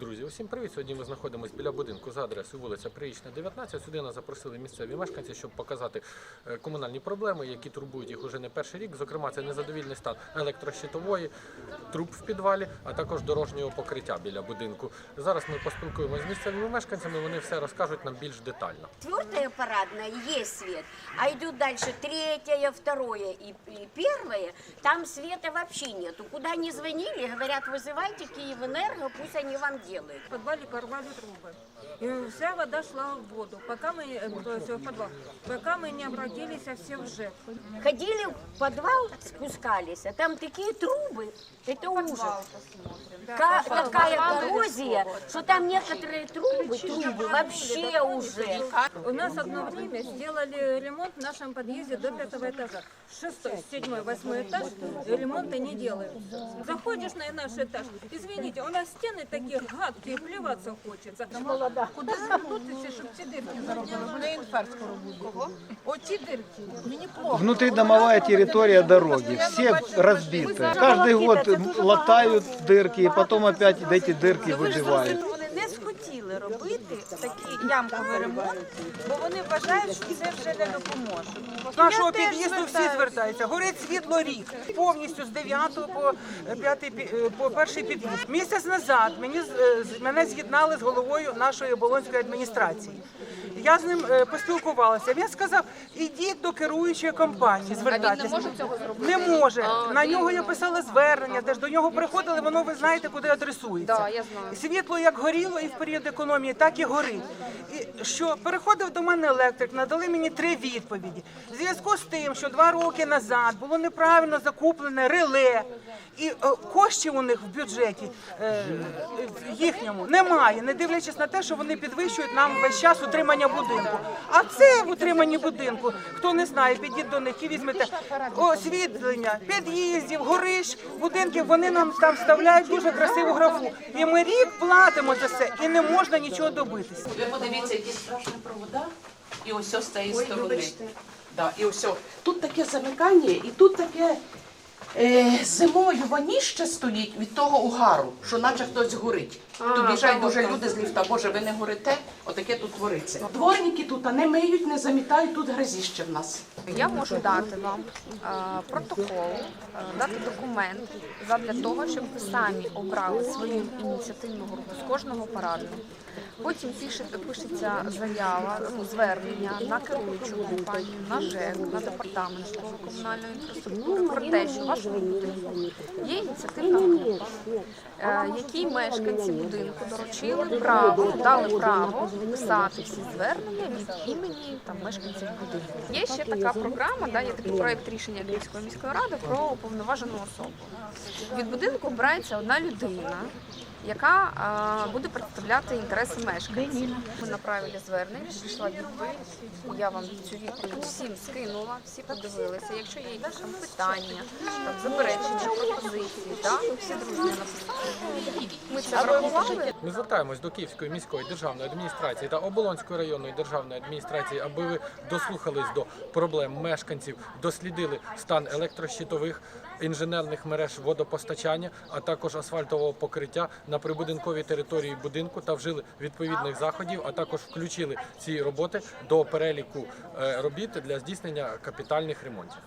Друзі, усім привіт! Сьогодні ми знаходимося біля будинку за адресою вулиця Приїчна, 19. Сюди нас запросили місцеві мешканці, щоб показати е, комунальні проблеми, які турбують їх уже не перший рік. Зокрема, це незадовільний стан електрощитової, труб в підвалі, а також дорожнього покриття біля будинку. Зараз ми поспілкуємося з місцевими мешканцями. Вони все розкажуть нам більш детально. Четвертая парадная есть свет, а идут дальше третья, второе и, и первое, там света вообще нету. Куда не звонили, говорят, вызывайте Киевэнерго, пусть они вам делают. В подвале порвали трубы. И вся вода шла в воду, пока мы, э, то есть в подвал, пока мы не обратились все в ЖЭК. Ходили в подвал, спускались, а там такие трубы, это ужас. Ка- такая коррозия, что там некоторые трубы, трубы вообще уже. У нас одно время сделали ремонт в нашем подъезде до пятого этажа. Шестой, седьмой, восьмой этаж ремонта не делают. Заходишь на наш этаж, извините, у нас стены такие гадкие, плеваться хочется. Куди звернутися, щоб ці дирки заробили? Мене інфаркт скоро буде. Оці дирки, мені плохо. Внутридомовая территория дороги, все разбиты. Каждый год латают дырки, и потом опять эти дырки выбивают. ямковий ремонт, бо вони вважають, що це вже не допоможе. З нашого під'їзду всі звертаються. Горить світло рік. Повністю з 9 по 5 по перший під'їзд. Місяць назад мені з- е, мене з'єднали з головою нашої оболонської адміністрації. Я з ним е, поспілкувалася. Він сказав: ідіть до керуючої компанії, звертайтеся. не може цього зробити? Не може. На нього я писала звернення, де ж до нього приходили, воно ви знаєте, куди адресується. Я знаю Світло як горіло і в період економії, так і горить. Що переходив до мене електрик, надали мені три відповіді. В зв'язку з тим, що два роки назад було неправильно закуплене реле, і е, коштів у них в бюджеті е, їхньому немає, не дивлячись на те, що вони підвищують нам весь час утримання будинку. А це в утриманні будинку, хто не знає, підіть до них і візьмете освітлення, під'їздів, горищ, будинків. Вони нам там вставляють дуже красиву графу. І ми рік платимо за це, і не можна нічого добитися. Подивіться, які страшні провода, і ось ось з цієї сторони. Да, і ось. Тут таке замикання, і тут таке е, зимою воніще стоїть від того угару, що наче хтось горить. Тут біжать дуже люди з ліфта, боже, ви не горите, отаке тут твориться. Дворники тут а не миють, не замітають, тут грязіще в нас. Я можу дати вам е, протокол, е, дати документ задля того, щоб ви самі обрали свою ініціативну групу з кожного парадного. Потім пишете, пишеться заява, ну, звернення на керуючу компанію, на ЖЕК, на департамент житлово-комунальної інфраструктури про те, що вашому будинку є ініціативна група, е, якій мешканці будинку доручили право, дали право писати всі звернення від імені там мешканців будинку. Є ще така програма, да, є такий проект рішення Київської міської ради про уповноважену особу. Від будинку обирається одна людина. Яка буде представляти інтереси мешканців? Ми направили звернення, прийшла відповідь. Я вам цю відповідь всім скинула, всі подивилися. Якщо є якісь там питання, там заперечення, пропозиції, ви всі дружно написали. Ми це врахували. Ми звертаємось до Київської міської державної адміністрації та Оболонської районної державної адміністрації, аби ви дослухались до проблем мешканців, дослідили стан електрощитових, інженерних мереж водопостачання, а також асфальтового покриття на прибудинковій території будинку та вжили відповідних заходів, а також включили ці роботи до переліку е, робіт для здійснення капітальних ремонтів.